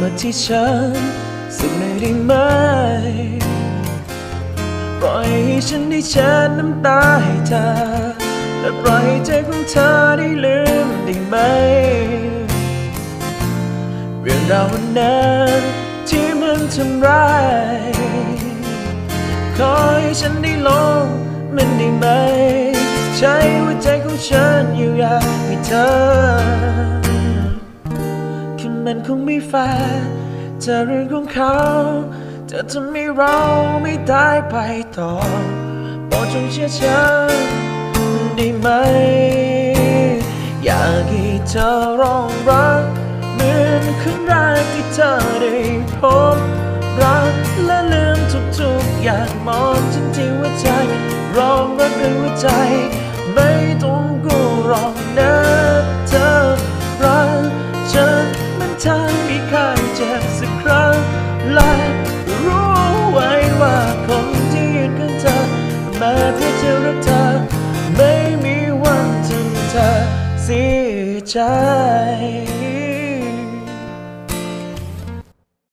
มาที่ฉันสักหน่อยได้ไหม ปล่อยให้ฉันได้เช็ดน้ำตาให้เธอ และปล่อยให้ใจของเธอได้ลืมได้ไหม เรื่องราววันนั้นที่มันทำร้าย ขอให้ฉันได้ลงมันได้ไหม ใช้หัวใจของฉันอยู่อยากให้เธอ มันคงไม่แฟร์จะเรื่องของเขาจะทำให้เราไม่ได้ไปต่อโปรดจงเชื่อฉันได้ไหม อยากให้เธอร้องรักเหมือนครั้งแรกที่เธอได้พบรักและลืมทุกๆอย่างมองฉันที่หัวใจร้องรักด้วยหัวใจ ไม่ต้องกลัวหรอกนะเธอ มันทำให้ข้าเจ็บสักครั้งและรู้ไว้ว่าคนที่ยืนข้างเธอมาเพื่อจะรักเธอไม่มีวันทำเธอเสียใจ